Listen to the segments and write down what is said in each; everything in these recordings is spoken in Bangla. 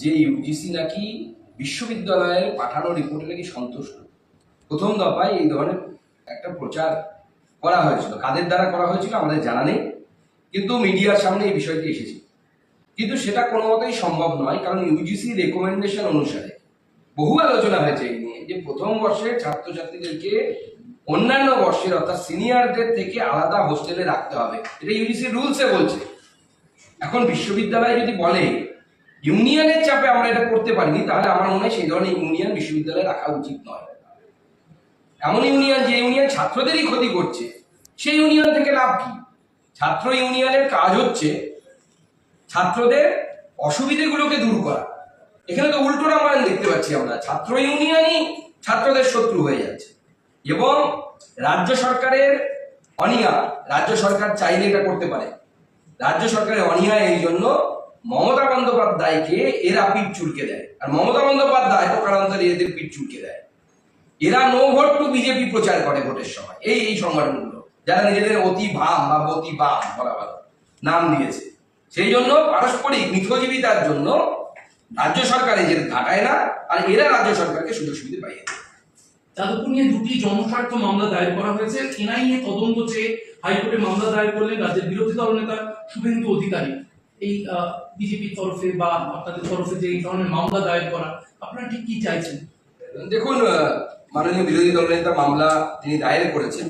যে ইউজিসি নাকি বিশ্ববিদ্যালয়ের পাঠানো রিপোর্টে নাকি সন্তুষ্ট। প্রথম দফায় এই ধরনের একটা প্রচার করা হয়েছিল। কাদের দ্বারা করা হয়েছিল আমাদের জানা নেই, কিন্তু মিডিয়ার সামনে এই বিষয়টি এসেছে। কিন্তু সেটা কোনো মতেই সম্ভব নয়, কারণ ইউজিসি রেকমেন্ডেশন অনুসারে বহু আলোচনা হয়েছে এই নিয়ে যে প্রথম বর্ষের ছাত্রছাত্রীদেরকে অন্যান্য বর্ষের অর্থাৎ সিনিয়রদের থেকে আলাদা হোস্টেলে রাখতে হবে। এটা ইউজিসি রুলসে বলছে। এখন বিশ্ববিদ্যালয় যদি বলে ইউনিয়নের চাপে আমরা এটা করতে পারিনি, তাহলে আমার মনে হয় সেই ধরনের ইউনিয়ন বিশ্ববিদ্যালয়ে রাখা উচিত নয়। এমন ইউনিয়ন যে ইউনিয়ন ছাত্রদেরই ক্ষতি করছে, সেই ইউনিয়ন থেকে লাভ কি? ছাত্র ইউনিয়নের কাজ হচ্ছে ছাত্রদের অসুবিধেগুলোকে দূর করা। এখানে তো উল্টো রামায়ণ দেখতে পাচ্ছি আমরা, ছাত্র ইউনিয়নই ছাত্রদের শত্রু হয়ে যাচ্ছে। এবং রাজ্য সরকারের অনিয়া রাজ্য সরকার চাইলে এটা করতে পারে। রাজ্য সরকারের অনিয়া এই জন্য মমতা বন্দ্যোপাধ্যায়কে এরা পিঠ চুলকে দেয়। আর মমতা বন্দ্যোপাধ্যায় প্রকারান্তরে এদের পিঠ চুলকে দেয়। এরা নো ভোট টু বিজেপি প্রচার করে ভোটের সময়। এই এই সংগঠনগুলো, যারা নিজেদের অতি ভাম বা অতি বাম বলা ভালো, নাম দিয়েছে। সেই জন্য পারস্পরিক মিথজীবিতার জন্য রাজ্য সরকার এদের ঘাটায় না, আর এরা রাজ্য সরকারকে সুযোগ সুবিধা পাইয়ে দেয়। যাদবপুর নিয়ে দুটি জনস্বার্থ মামলা দায়ের করা হয়েছে। এনআইএ তদন্ত চেয়ে হাইকোর্টে মামলা দায়ের করলেন রাজ্যের বিরোধী দলনেতা শুভেন্দু অধিকারী। এই বিজেপির তরফে বা আপনাদের তরফে যে এই ধরনের মামলা দায়ের করা, আপনারা ঠিক কি চাইছেন? দেখুন মাননীয় বিরোধী দলনেতা মামলা তিনি দায়ের করেছেন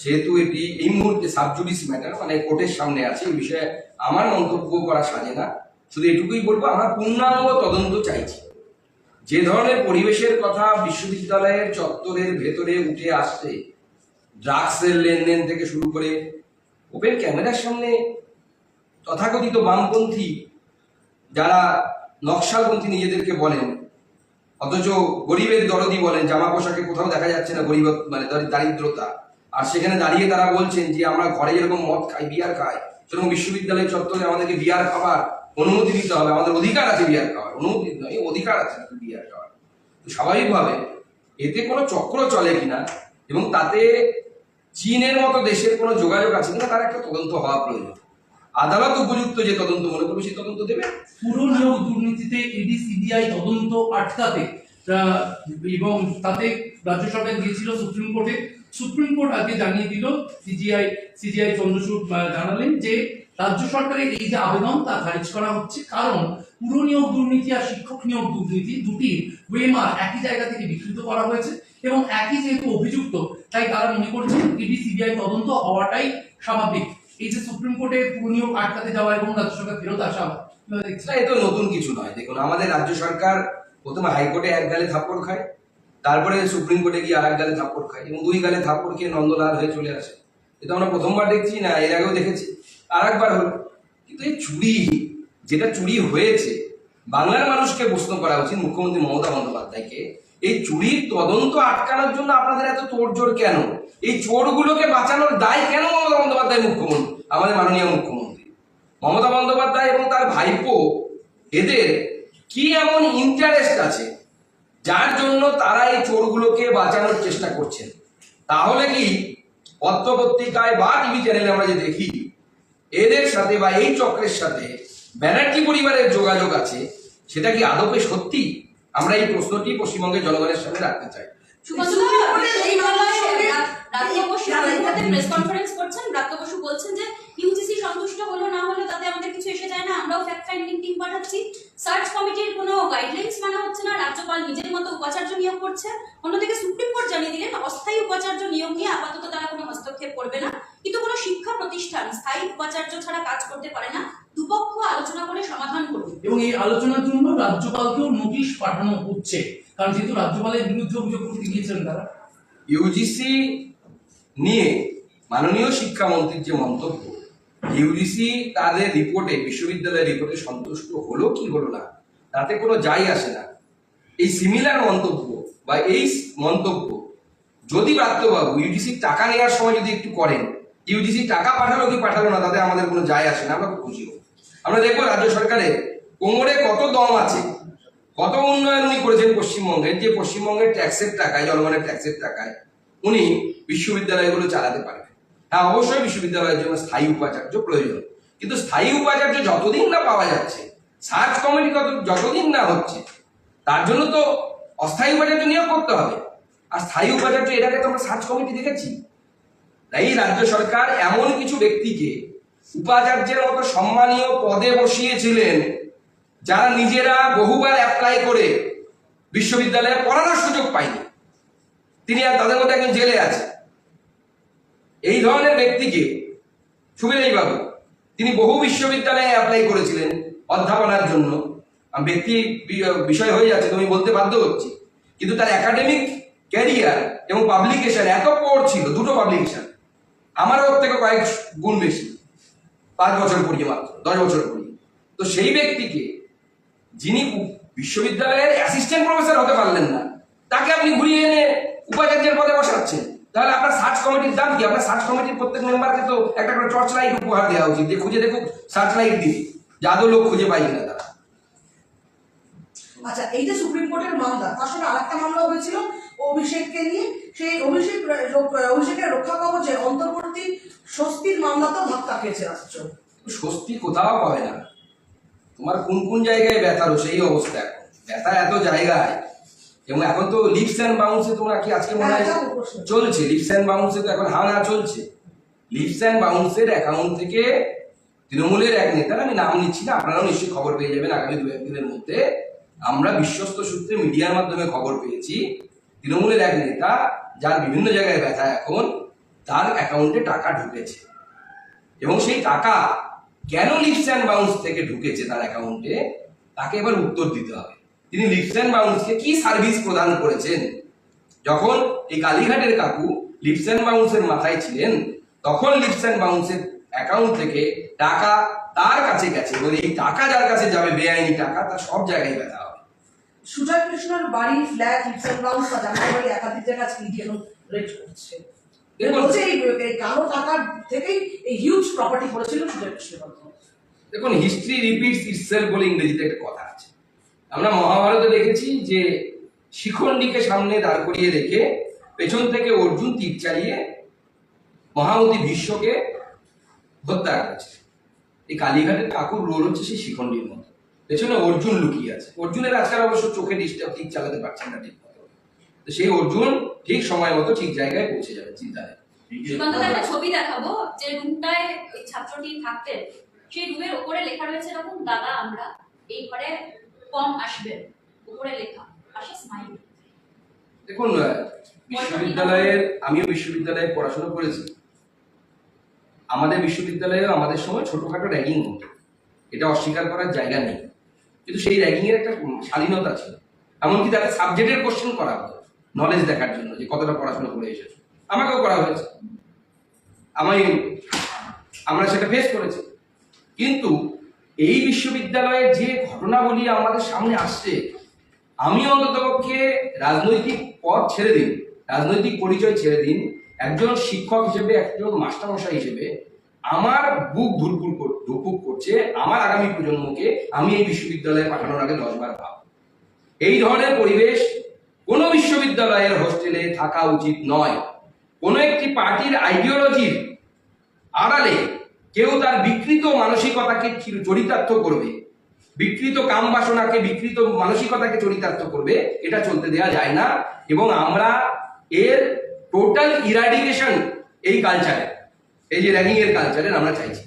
সেহেতু এটি এই মুহূর্তে সাবজুডিস ম্যাটার মানে কোর্টের সামনে আছে, এই বিষয়ে আমার মন্তব্য করা সাজে না। শুধু এটুকুই বলব, আমরা পূর্ণাঙ্গ তদন্ত চাইছি। যে ধরনের পরিবেশের কথা বিশ্ববিদ্যালয়ের চত্বরের ভেতরে উঠে আসছে ড্রাগসের লেনদেন থেকে শুরু করে ওপেন ক্যামেরার সামনে তথাকথিত বামপন্থী যারা নকশালপন্থী নিজেদেরকে বলেন, অথচ গরিবের দরদি বলেন, জামা পোশাকে কোথাও দেখা যাচ্ছে না গরিব মানে দারি- দারিদ্রতা। আর সেখানে দাঁড়িয়ে তারা বলছেন যে, আমরা ঘরে যেরকম মদ খাই, বিয়ার খাই, সেরকম বিশ্ববিদ্যালয় চত্বরে আমাদেরকে বিয়ার খাবার অনুমতি দিতে হবে। আমাদের অধিকার আছে বিয়ার খাওয়ার। অনুমতি নয় অধিকার আছে বিয়ার খাওয়ার। স্বাভাবিকভাবে এতে কোনো চক্র চলে কিনা এবং তাতে চীনের মতো দেশের কোনো যোগাযোগ আছে কিনা, তার একটা তদন্ত হওয়া প্রয়োজন। আদালত উপযুক্ত যে তদন্ত মনে করবে, সেই তদন্ত দেবে। পুরো নিয়োগ দুর্নীতিতে ইডি সিবিআই তদন্ত আটকাতে এবং তাতে রাজ্য সরকার গিয়েছিল সুপ্রিম কোর্টে। সুপ্রিম কোর্ট আগে জানিয়ে দিল, সিজিআই সিজিআই চন্দ্রচূড় জানালেন যে রাজ্য সরকারের এই যে আবেদন, তা খারিজ করা হচ্ছে। কারণ পুরো নিয়োগ দুর্নীতি আর শিক্ষক নিয়োগ দুর্নীতি দুটি ওয়েমার একই জায়গা থেকে বিকৃত করা হয়েছে এবং একই যেহেতু অভিযুক্ত, তাই তারা মনে করছেন ইডি সিবিআই তদন্ত হওয়াটাই স্বাভাবিক। এই যে সুপ্রিম কোর্টে পুরো নিয়োগ আটকাতে যাওয়া এবং রাজ্য সরকার ফেরত আসা, কীভাবে দেখছেন? না, এ তো নতুন কিছু নয়। দেখুন, আমাদের রাজ্য সরকার প্রথমে হাইকোর্টে এক গালে থাপ্পড় খায়, তারপরে সুপ্রিম কোর্টে গিয়ে আর এক গালে থাপ্পড় খায় এবং দুই গালে থাপ্পড় খেয়ে নন্দলাল হয়ে চলে আসে। এটা আমরা প্রথমবার দেখছি, না, এর আগেও দেখেছি আর একবার হলো। কিন্তু এই চুরি, যেটা চুরি হয়েছে, বাংলার মানুষকে প্রশ্ন করা উচিত, মুখ্যমন্ত্রী মমতা বন্দ্যোপাধ্যায়কে এই চুরির তদন্ত আটকানোর জন্য আপনাদের এত তোড়জোড় কেন? এই চোরগুলোকে বাঁচানোর দায় কেন মমতা বন্দ্যোপাধ্যায় মুখ্যমন্ত্রী? আমাদের মাননীয় মুখ্যমন্ত্রী। মমতা বন্দ্যোপাধ্যায় এবং তার ভাইপো, এদের কি এমন ইন্টারেস্ট আছে? যার জন্য তারা এই চোরগুলোকে বাঁচানোর চেষ্টা করছেন। তাহলে কি পত্রপত্রিকায় বা টিভি চ্যানেলে আমরা যে দেখি, এদের সাথে বা এই চক্রের সাথে ব্যানার্জি পরিবারের যোগাযোগ আছে? সেটা কি আদপে সত্যি? আমরা এই প্রশ্নটি পশ্চিমবঙ্গের জনগণের সামনে রাখতে চাই। প্রেস কনফারেন্স করছেন। ব্রাত্য বসু বলছেন যে ইউজিসি সন্তুষ্ট হলো না হলো তাতে আমাদের কিছু এসে যায় না। আমরাও ফ্যাক্ট ফাইন্ডিং টিম পাঠাচ্ছি। সার্চ কমিটির কোনো গাইডলাইন্স মানা হচ্ছে না। রাজ্যপাল নিজের মতো উপাচার্য নিয়োগ করছে। অন্যদিকে সুপ্রিম কোর্ট জানিয়ে দিলেন অস্থায়ী উপাচার্য নিয়োগ নিয়ে আপাতত তারা কোনো হস্তক্ষেপ করবে না। কিন্তু কোনো শিক্ষা প্রতিষ্ঠান স্থায়ী উপাচার্য ছাড়া কাজ করতে পারে না। দুপক্ষ আলোচনা করে সমাধান করবে। এবং এই আলোচনার জন্য রাজ্যপালকেও নোটিশ পাঠানো হচ্ছে। কারণ যেহেতু রাজ্যপালের বিরুদ্ধে অভিযোগ করতে গিয়েছিলেন তারা। ইউজিসি নিয়ে মাননীয় শিক্ষামন্ত্রীর যে মন্তব্য ইউজিসি তাদের রিপোর্টে বিশ্ববিদ্যালয়ের রিপোর্টে সন্তুষ্ট হলো কি হলো না তাতে কোনো যাই আসে না। এই সিমিলার মন্তব্য বা এই মন্তব্য যদি প্রাপ্তবাবু ইউজিসি টাকা নেওয়ার সময় যদি একটু করেন ইউজিসি টাকা পাঠালো কি পাঠালো না তাতে আমাদের কোনো যায় আসে না আমরা খুব খুশি হব। আমরা দেখব রাজ্য সরকারের কোমরে কত দম আছে? কত উন্নয়ন উনি করেছেন পশ্চিমবঙ্গের যে পশ্চিমবঙ্গের ট্যাক্সের টাকায়, জনগণের ট্যাক্সের টাকায় উনি বিশ্ববিদ্যালয়গুলো চালাতে পারবেন। হ্যাঁ অবশ্যই বিশ্ববিদ্যালয়ের জন্য স্থায়ী উপাচার্য প্রয়োজন। কিন্তু স্থায়ী উপাচার্য যতদিন না পাওয়া যাচ্ছে, সার্চ কমিটি কত যতদিন না হচ্ছে, তার জন্য তো অস্থায়ী উপাচার্য নিয়োগ করতে হবে। আর স্থায়ী উপাচার্য আগে তো আমরা সার্চ কমিটি দেখেছি। তাই রাজ্য সরকার এমন কিছু ব্যক্তিকে উপাচার্যের মতো সম্মানীয় পদে বসিয়েছিলেন, যারা নিজেরা বহুবার অ্যাপ্লাই করে বিশ্ববিদ্যালয়ে পড়ানোর সুযোগ পায়নি। তিনি আর তাদের মধ্যে একজন জেলে আছে। এই ধরনের ব্যক্তিকে বাবু তিনি বহু বিশ্ববিদ্যালয়ে অ্যাপ্লাই করেছিলেন অধ্যাপনার জন্য। ব্যক্তি বিষয় হয়ে যাচ্ছে, তুমি বলতে বাধ্য হচ্ছি। কিন্তু তার একাডেমিক ক্যারিয়ার এবং পাবলিকেশন এত পড় ছিল, দুটো পাবলিকেশন আমারও থেকে কয়েক গুণ বেশি। পাঁচ বছর পড়িয়ে মাত্র, দশ বছর পড়িয়ে। তো সেই ব্যক্তিকে, যিনি বিশ্ববিদ্যালয়ের অ্যাসিস্ট্যান্ট প্রফেসর হতে পারলেন না, তাকে আপনি ঘুরিয়ে এনে উপাচার্যের পদে বসাচ্ছেন। তাহলে আপনার সার্চ কমিটির দাম কি? আপনার সার্চ কমিটির প্রত্যেক মেম্বারকে তো একটা করে টর্চ লাইট উপহার দেওয়া উচিত, যে খুঁজে দেখুক সার্চ লাইট দিবি। যে আদৌ লোক খুঁজে পাই কিনা তারা। আচ্ছা এই যে সুপ্রিম কোর্টের মামলা। তার সঙ্গে আরেকটা মামলা হয়েছিল। অভিষেককে নিয়ে সেই অভিষেক অভিষেকের রক্ষা কবচে অন্তর্বর্তী স্বস্তির মামলাতেও ধাক্কা খেয়েছে রাজ্য। স্বস্তি কোথাও পাবে না। তোমার কোন কোন জায়গায় ব্যথারও সেই অবস্থা এখন। ব্যথা এত জায়গায়। এবং এখন তো লিপস অ্যান্ড বাউন্সে তোমরা কি আজকে মনে হয় হ্যাঁ। চলছে? লিপস অ্যান্ড বাউন্সে তো এখন হানা চলছে। লিপস অ্যান্ড বাউন্সের অ্যাকাউন্ট থেকে তৃণমূলের এক নেতার আমি নাম নিচ্ছি না আপনারাও নিশ্চয়ই খবর পেয়ে যাবেন আগামী দু একদিনের মধ্যে। আমরা বিশ্বস্ত সূত্রে মিডিয়ার মাধ্যমে খবর পেয়েছি। তৃণমূলের এক নেতা যার বিভিন্ন জায়গায় ব্যথা এখন, তার অ্যাকাউন্টে টাকা ঢুকেছে। এবং সেই টাকা কেন লিপস অ্যান্ড বাউন্স থেকে ঢুকেছে তার অ্যাকাউন্টে, তাকে এবার উত্তর দিতে হবে। তিনি লিপস অ্যান্ড বাউন্সকে কি সার্ভিস প্রদান করেছেন? যখন এই কালীঘাটের কাকু লিপস অ্যান্ড বাউন্সের মাথায় ছিলেন, তখন লিপস অ্যান্ড বাউন্সের অ্যাকাউন্ট থেকে টাকা তার কাছে গেছে। এবং এই টাকা যার কাছে যাবে, বেআইনি টাকা, তার সব জায়গায় ব্যথা সুজয় কৃষ্ণর বাড়ি ফ্ল্যাট লিপসেন বাউন্স বা জামাই বাড়ি একাধিক জায়গায় ইডি রেড করছে। বলছে? এই কালো টাকার থেকেই এই হিউজ প্রপার্টি করেছিল সুজয় কৃষ্ণের দেখুন হিস্ট্রি রিপিটস ইটসেলফ বলে ইংরেজিতে একটা কথা আছে। আমরা মহাভারতে দেখেছি যে শিখণ্ডীকে সামনে দাঁড় করিয়ে রেখে পেছন থেকে অর্জুন তীর চালিয়ে মহামতি ভীষ্মকে হত্যা করেছে। এই কালীঘাটের ঠাকুর রোল হচ্ছে সেই শিখণ্ডীর মতো পেছনে অর্জুন লুকিয়ে আছে। অর্জুনের আজকাল অবশ্য চোখে ডিস্টার্ব ঠিক চালাতে পারছেন না ঠিক মতো। তো সেই অর্জুন ঠিক সময় মতো ঠিক জায়গায় পৌঁছে যাবে চিন্তা নেই। একটা ছবি দেখাবো যে রুমটায় ওই ছাত্রটি থাকতেন সেই রুমের ওপরে লেখা রয়েছে এরকম দাদা আমরা এই ঘরে কম আসবে। উপরে লেখা পাশে স্মাইল দেখুন বিশ্ববিদ্যালয়ের আমিও বিশ্ববিদ্যালয়ে পড়াশোনা করেছি। আমাদের বিশ্ববিদ্যালয়ে আমাদের সময় ছোটখাটো র্যাগিং হতো। এটা অস্বীকার করার জায়গা নেই। কিন্তু সেই র্যাগিং এর একটা স্বাধীনতা ছিল। এমনকি তাদের সাবজেক্টের কোশ্চেন করা হতো নলেজ দেখার জন্য যে কতটা পড়াশোনা করে এসেছ। আমাকেও করা হয়েছে। আমি, আমরা সেটা ফেস করেছি। কিন্তু এই বিশ্ববিদ্যালয়ের যে ঘটনাবলী আমাদের সামনে আসছে, আমি অন্ততপক্ষে রাজনৈতিক পথ ছেড়ে দিন রাজনৈতিক পরিচয় ছেড়ে দিন একজন শিক্ষক হিসেবে, একজন মাস্টারমশাই হিসেবে আমার বুক ধুরপুর ধুকপুক করছে, আমার আগামী প্রজন্মকে আমি এই বিশ্ববিদ্যালয়ে পাঠানোর আগে দশবার ভাব এই ধরনের পরিবেশ কোনো বিশ্ববিদ্যালয়ের হোস্টেলে থাকা উচিত নয়। কোনো একটি পার্টির আইডিওলজির আড়ালে কেউ তার বিকৃত মানসিকতাকে চরিতার্থ করবে। বিকৃত কাম বাসনাকে, বিকৃত মানসিকতাকে চরিতার্থ করবে, এটা চলতে দেওয়া যায় না। এবং আমরা এর টোটাল ইরাডিকেশন এই কালচারে এই যে র্যাগিং এর কালচারের আমরা চাইছি।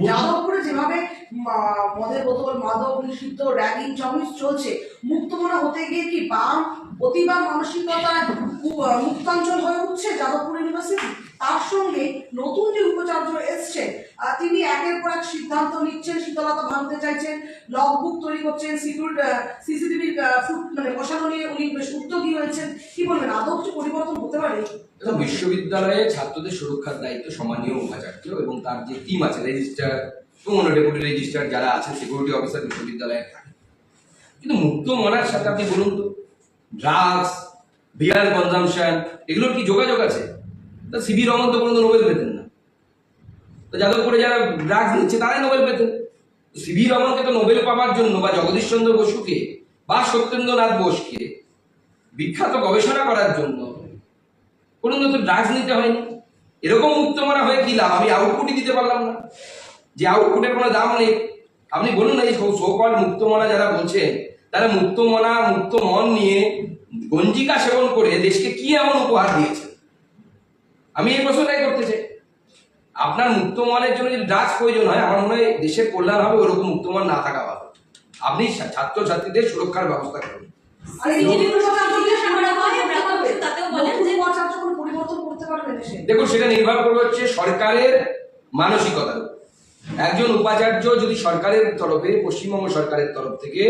যাদবপুরে যেভাবে মদের বোতল মাদক নিষিদ্ধ র্যাগিং চমিস চলছে মুক্তমনা হতে গিয়ে কি বাম প্রতিবাদ মানসিকতার খুব মুক্তাঞ্চল হয়ে উঠছে যাদবপুর ইউনিভার্সিটি তার সঙ্গে নতুন যে উপাচার্য এসছেন আহ, তিনি একের পর এক সিদ্ধান্ত নিচ্ছেন শীতলতা ভাঙতে চাইছেন লগ বুক তৈরি করছেন সিকিউর সিসিটিভি ফুট মানে বসানো নিয়ে উনি বেশ উদ্যোগী হয়েছেন। কি বলবেন আদৌ কিছু পরিবর্তন হতে পারে? বিশ্ববিদ্যালয়ে ছাত্রদের সুরক্ষার দায়িত্ব সম্মানীয় উপাচার্য এবং তার যে টিম আছে রেজিস্টার এবং অন্য ডেপুটি রেজিস্টার যারা আছে সিকিউরিটি অফিসার বিশ্ববিদ্যালয়ে কিন্তু মুক্ত মনার সাথে আপনি বলুন তো ড্রাগস বিয়ার কনজামশন এগুলোর কি যোগাযোগ আছে? তা সিবি রমন তো কোনো নোবেল পেতেন না। তো যাদবপুরে যারা ড্রাগস নিচ্ছে, তারাই নোবেল পেতেন। সিবি রমনকে তো নোবেল পাওয়ার জন্য বা জগদীশ চন্দ্র বসুকে বা সত্যেন্দ্রনাথ বোসকে বিখ্যাত গবেষণা করার জন্য কোনো তো ড্রাগস নিতে হয়নি। এরকম মুক্ত মারা হয়ে কি লাভ? আমি আউটপুটই দিতে পারলাম না। যে আউটপুটের কোনো দাম নেই। আপনি বলুন না, এই সোকল মুক্তমনা যারা বলছেন, তারা মুক্তমনা মুক্ত মন নিয়ে গঞ্জিকা সেবন করে দেশকে কি এমন উপহার দিয়েছে? আমি এই প্রশ্নটাই করতে চাই। আপনার মুক্ত মনের জন্য যদি ড্রাগস প্রয়োজন হয় আমার মনে হয় দেশের কল্যাণ হবে ওরকম মুক্ত মন না থাকা ভালো। আপনি ছাত্র ছাত্রীদের সুরক্ষার ব্যবস্থা করুন। দেখুন সেটা নির্ভর করবে হচ্ছে সরকারের মানসিকতার একজন উপাচার্য যদি সরকারের তরফে পশ্চিমবঙ্গ সরকারের তরফ থেকে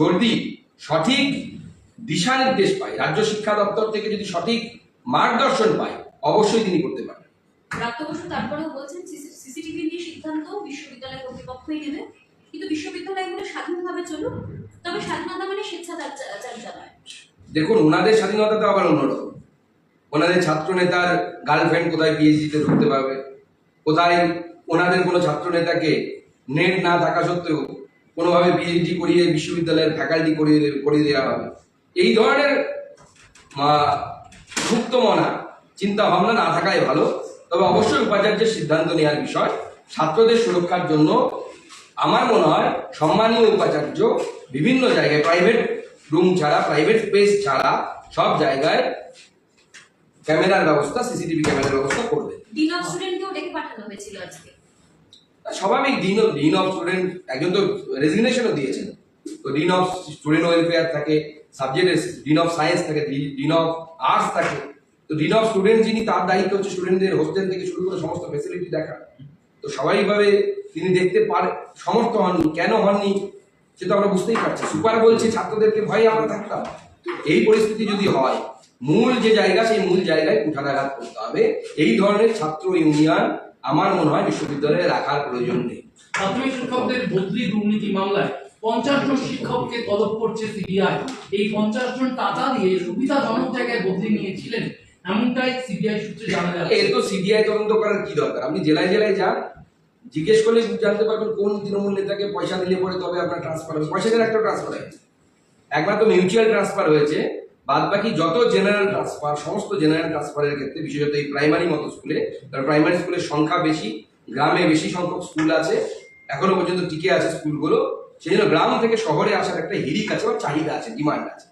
যদি সঠিক দিশা নির্দেশ পায় রাজ্য শিক্ষা দপ্তর থেকে যদি সঠিক মার্গদর্শন পায় অবশ্যই তিনি করতে পারেন ব্রাত্য বসু তারপরেও বলছেন সিসিটিভি নিয়ে সিদ্ধান্ত বিশ্ববিদ্যালয় কর্তৃপক্ষই নেবে। কিন্তু বিশ্ববিদ্যালয়গুলো স্বাধীনভাবে চলুক তবে স্বাধীনতা মানে স্বেচ্ছাচারিতা নয় দেখুন ওনাদের স্বাধীনতা তো আবার অন্যরকম। ওনাদের ছাত্র নেতার গার্লফ্রেন্ড কোথায় পিএইচডিতে ঢুকতে পারবে? কোথায় ওনাদের কোনো ছাত্র নেতাকে নেট না থাকা সত্ত্বেও কোনোভাবে পিএইচডি করিয়ে বিশ্ববিদ্যালয়ের ফ্যাকাল্টি করিয়ে করিয়ে দেওয়া হবে? এই ধরনের মুক্ত মনা চিন্তা ভাবনা না থাকাই ভালো। তবে অবশ্যই উপাচার্যের সিদ্ধান্ত নেওয়ার বিষয়। ছাত্রদের সুরক্ষার জন্য আমার মনে হয় সম্মানীয় উপাচার্য বিভিন্ন জায়গায় প্রাইভেট রুম ছাড়া প্রাইভেট স্পেস ছাড়া সব জায়গায় ক্যামেরার ব্যবস্থা সিসিটিভি ক্যামেরার ব্যবস্থা করবে। ডিন অফ স্টুডেন্টকেও ডেকে পাঠানো হয়েছিল আজকে? স্বাভাবিক dean of dean of student একজন তো রেজিগনেশনও দিয়েছেন। তো ডিন অফ স্টুডেন্ট ওয়েলফেয়ার থাকে সাবজেক্টের ডিন অফ সায়েন্স থাকে ডিন অফ আর্টস থাকে। তো ডিন অফ স্টুডেন্ট যিনি তার দায়িত্ব হচ্ছে স্টুডেন্টদের হোস্টেল থেকে শুরু করে সমস্ত ফেসিলিটি দেখা। তো স্বাভাবিকভাবে তিনি দেখতে পারে, সমর্থ হননি। কেন হননি? সে তো আমরা বুঝতেই পারছি। সুপার বলছে, ছাত্রদেরকে ভয়ে আমরা থাকতাম। এই পরিস্থিতি যদি হয়, মূল যে জায়গা, সেই মূল জায়গায় কুঠারাঘাত করতে হবে। এই ধরনের ছাত্র ইউনিয়ন আমার মনে হয় বিশ্ববিদ্যালয়ে রাখার প্রয়োজন নেই। প্রাথমিক শিক্ষকদের বদলি দুর্নীতি মামলায় পঞ্চাশ জন শিক্ষককে তলব করছে সিবিআই। এই পঞ্চাশ জন টাকা দিয়ে সুবিধাজনক জায়গায় বদলি নিয়েছিলেন এমনটাই সিবিআই সূত্রে জানা এর যাচ্ছে তো সিবিআই তদন্ত করার কি দরকার? আপনি জেলায় জেলায় যান, জিজ্ঞেস করলে জানতে পারবেন কোন তৃণমূল নেতাকে পয়সা দিলে পরে তবে আপনার ট্রান্সফার হবে। পয়সা একটা ট্রান্সফার হয়েছে তো মিউচুয়াল ট্রান্সফার হয়েছে বাদ বাকি যত জেনারেল ট্রান্সফার সমস্ত জেনারেল ট্রান্সফারের ক্ষেত্রে, বিশেষত এই প্রাইমারি মতো স্কুলে কারণ প্রাইমারি স্কুলের সংখ্যা বেশি, গ্রামে বেশি সংখ্যক স্কুল আছে, এখনও পর্যন্ত টিকে আছে স্কুলগুলো সেই জন্য গ্রাম থেকে শহরে আসার একটা হিরিক আছে বা চাহিদা আছে ডিমান্ড আছে।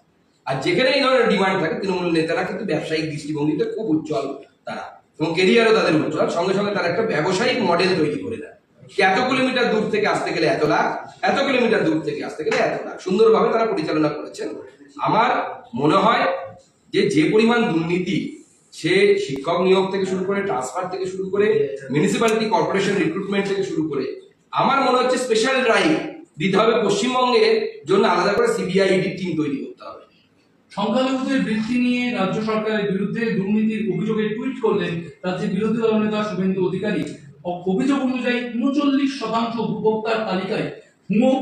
আর যেখানে এই ধরনের ডিমান্ড থাকে, তৃণমূল নেতারা কিন্তু ব্যবসায়িক দৃষ্টিভঙ্গিতে খুব উজ্জ্বল তারা। এবং কেরিয়ারও তাদের উজ্জ্বল, সঙ্গে সঙ্গে তারা একটা ব্যবসায়িক মডেল তৈরি করে দেয়। এত কিলোমিটার দূর থেকে আসতে গেলে এত লাখ, এত কিলোমিটার দূর থেকে আসতে গেলে এত লাখ। সুন্দরভাবে তারা পরিচালনা করেছেন। আমার মনে হয় যে যে পরিমাণ দুর্নীতি সে শিক্ষক নিয়োগ থেকে শুরু করে ট্রান্সফার থেকে শুরু করে মিউনিসিপ্যালিটি কর্পোরেশন রিক্রুটমেন্ট থেকে শুরু করে, আমার মনে হচ্ছে স্পেশাল ড্রাইভ দিতে হবে পশ্চিমবঙ্গের জন্য আলাদা করে সিবিআই টিম তৈরি করতে হবে। সংখ্যালঘুদের বৃত্তি নিয়ে রাজ্য সরকারের বিরুদ্ধে দুর্নীতির অভিযোগে টুইট করলেন রাজ্যের বিরোধী দল নেতা শুভেন্দু অধিকারী। অভিযোগ অনুযায়ী উনচল্লিশ শতাংশ উপভোক্তার তালিকায় হুমো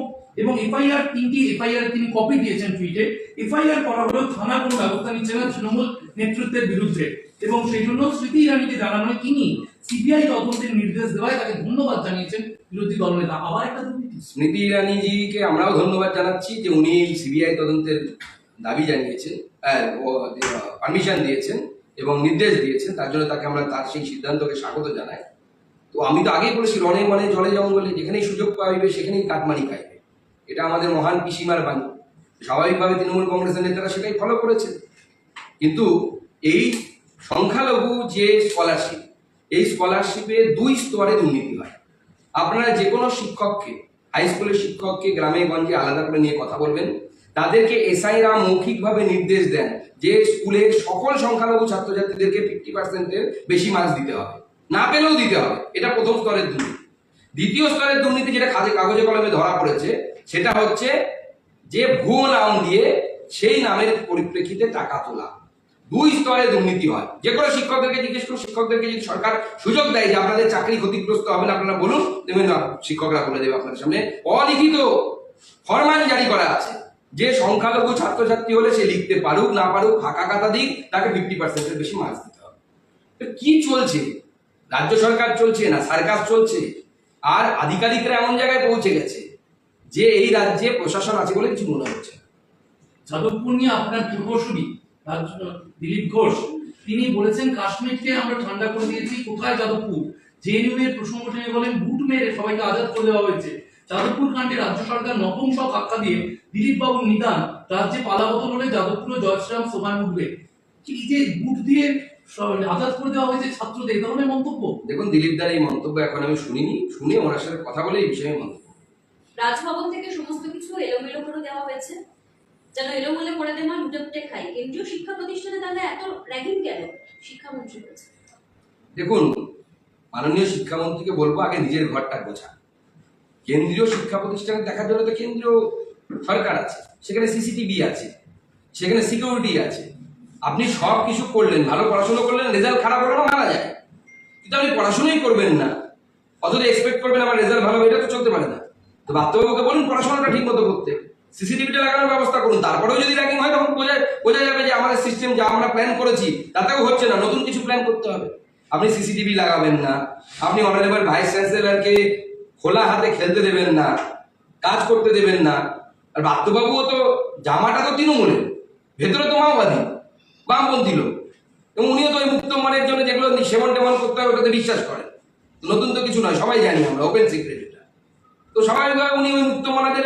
এবং এফআইআর তিনটি এফআইআর তিনি কপি দিয়েছেন টুইটে। এফআইআর করা হলেও থানা কোনো ব্যবস্থা নিচ্ছে না তৃণমূল নেতৃত্বের বিরুদ্ধে। এবং সেই জন্য স্মৃতি ইরানিকে জানানো হয় তিনি সিবিআই তদন্তের নির্দেশ দেওয়ায় তাকে ধন্যবাদ জানিয়েছেন বিরোধী দলনেতা আবার একটা স্মৃতি ইরানিজিকে আমরাও ধন্যবাদ জানাচ্ছি যে উনি এই সিবিআই তদন্তের দাবি জানিয়েছেন পারমিশন দিয়েছেন এবং নির্দেশ দিয়েছেন, তার জন্য তাকে আমরা তার সেই সিদ্ধান্তকে স্বাগত জানাই। তো আমি তো আগেই বলেছি রনে মনে জলে জঙ্গলে যেখানেই সুযোগ পাইবে সেখানেই কাটমানি খাইবে। এটা আমাদের মহান পিসিমার বাণী। স্বাভাবিকভাবে তৃণমূল কংগ্রেসের নেতারা সেটাই ফলো করেছেন। কিন্তু এই সংখ্যালঘু যে স্কলারশিপ এই স্কলারশিপে দুই স্তরে দুর্নীতি হয়। আপনারা যে কোনো শিক্ষককে হাই স্কুলের শিক্ষককে গ্রামে গঞ্জে আলাদা করে নিয়ে কথা বলবেন তাদেরকে এসআইরা মৌখিকভাবে নির্দেশ দেন যে স্কুলের সকল সংখ্যালঘু ছাত্রছাত্রীদেরকে ফিফটি পার্সেন্টের বেশি মার্কস দিতে হবে। না পেলেও দিতে হবে। এটা প্রথম স্তরের দুর্নীতি। দ্বিতীয় স্তরের দুর্নীতি যেটা কাজে কাগজে কলমে ধরা পড়েছে, সেটা হচ্ছে যে ভুয়ো নাম দিয়ে সেই নামের পরিপ্রেক্ষিতে টাকা তোলা। দুই স্তরে দুর্নীতি হয়। যে কোনো শিক্ষকদেরকে জিজ্ঞেস করুন, শিক্ষকদেরকে যদি সরকার সুযোগ দেয় যে আপনাদের চাকরি ক্ষতিগ্রস্ত হবে না, আপনারা বলুন দেবেন না, শিক্ষকরা বলে দেবে আপনাদের সামনে। অলিখিত ফরমান জারি করা আছে। যে সংখ্যালঘু ছাত্রছাত্রী হলে সে লিখতে পারুক, না পারুক, ফাঁকা খাতা দিক, তাকে ফিফটি পার্সেন্টের বেশি মার্কস দিতে হবে। তো কি চলছে? রাজ্য সরকার চলছে না সার্কাস চলছে? আর আধিকারিকরা এমন জায়গায় পৌঁছে গেছে যে এই রাজ্যে প্রশাসন আছে বলে কিছু মনে হচ্ছে। যাদবপুর নিয়ে আপনার পূর্বসূরি দিলীপ ঘোষ, তিনি বলেছেন, কাশ্মীরকে আমরা ঠান্ডা করে দিয়েছি। কোথায় যাদবপুর? জেএনইউ এর প্রসঙ্গ বলেন, বুট মেরে সবাইকে আজাদ করে দেওয়া হয়েছে। যাদবপুর কাণ্ডে রাজ্য সরকার নপুংসক আখ্যা দিয়ে দিলীপ বাবুর নিদান রাজ্যে পালাবদল হলে যাদবপুর জয়শ্রাম সভায় উঠবে। এই যে বুট দিয়ে আজাদ করে দেওয়া হয়েছে ছাত্রদের এই ধরনের মন্তব্য? দেখুন দিলীপ দার এই মন্তব্য এখন আমি শুনিনি। শুনে ওনার সাথে কথা বলে এই বিষয়ে মন্তব্য। রাজভবন থেকে সমস্ত কিছু এলোমেলো করে দেওয়া হয়েছে। যেন এলোমেলো করে দেওয়া লুটেপুটে খাই কেন্দ্রীয় শিক্ষা প্রতিষ্ঠানে তাহলে এত র্যাগিং কেন? শিক্ষামন্ত্রী বলছে দেখুন মাননীয় শিক্ষামন্ত্রীকে বলব আগে নিজের ঘরটা গোছা। কেন্দ্রীয় শিক্ষা প্রতিষ্ঠানে দেখার জন্য তো কেন্দ্রীয় সরকার আছে, সেখানে সিসিটিভি আছে, সেখানে সিকিউরিটি আছে। আপনি সব কিছু করলেন, ভালো পড়াশোনা করলেন, রেজাল্ট খারাপ হলে মারা যায়। কিন্তু আপনি পড়াশোনাই করবেন না। অথচ এক্সপেক্ট করবেন আমার রেজাল্ট ভালো হবে, এটা তো চলতে পারে না। তো বাধ্যবাবুকে বলুন পড়াশোনাটা ঠিক মতো করতে। সিসিটিভিটা লাগানোর ব্যবস্থা করুন, তারপরেও যদি র্যাঙ্কিং হয় তখন বোঝা বোঝা যাবে যে আমাদের সিস্টেম যা আমরা প্ল্যান করেছি, তাতেও হচ্ছে না, নতুন কিছু প্ল্যান করতে হবে। আপনি সিসিটিভি লাগাবেন না। আপনি অনারেবল ভাইস চ্যান্সেলরকে খোলা হাতে খেলতে দেবেন না, কাজ করতে দেবেন না। আর বাত্যবাবুও তো জামাটা তো তৃণমূলের, ভেতরে তো মাওবাদী, বামপন্থী লোক। এবং উনিও তো ওই মুক্ত মনের জন্য যেগুলো সেবন টেমন করতে হবে ওটাতে বিশ্বাস করেন। নতুন তো কিছু নয়, সবাই জানি আমরা ওপেন সিক্রেট এটা। তো স্বাভাবিকভাবে উনি ওই মুক্ত মনাদের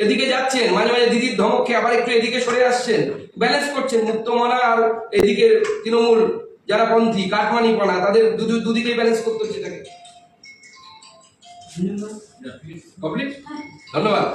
এদিকে যাচ্ছেন, মাঝে মাঝে দিদির ধমক খেয়ে আবার একটু এদিকে সরে আসছেন। ব্যালেন্স করছেন মুক্ত মনা আর এদিকে তৃণমূল, যারা পন্থী কাটমানি পনা তাদের দুদিকেই ব্যালেন্স করতে হচ্ছে কমপ্লিট ধন্যবাদ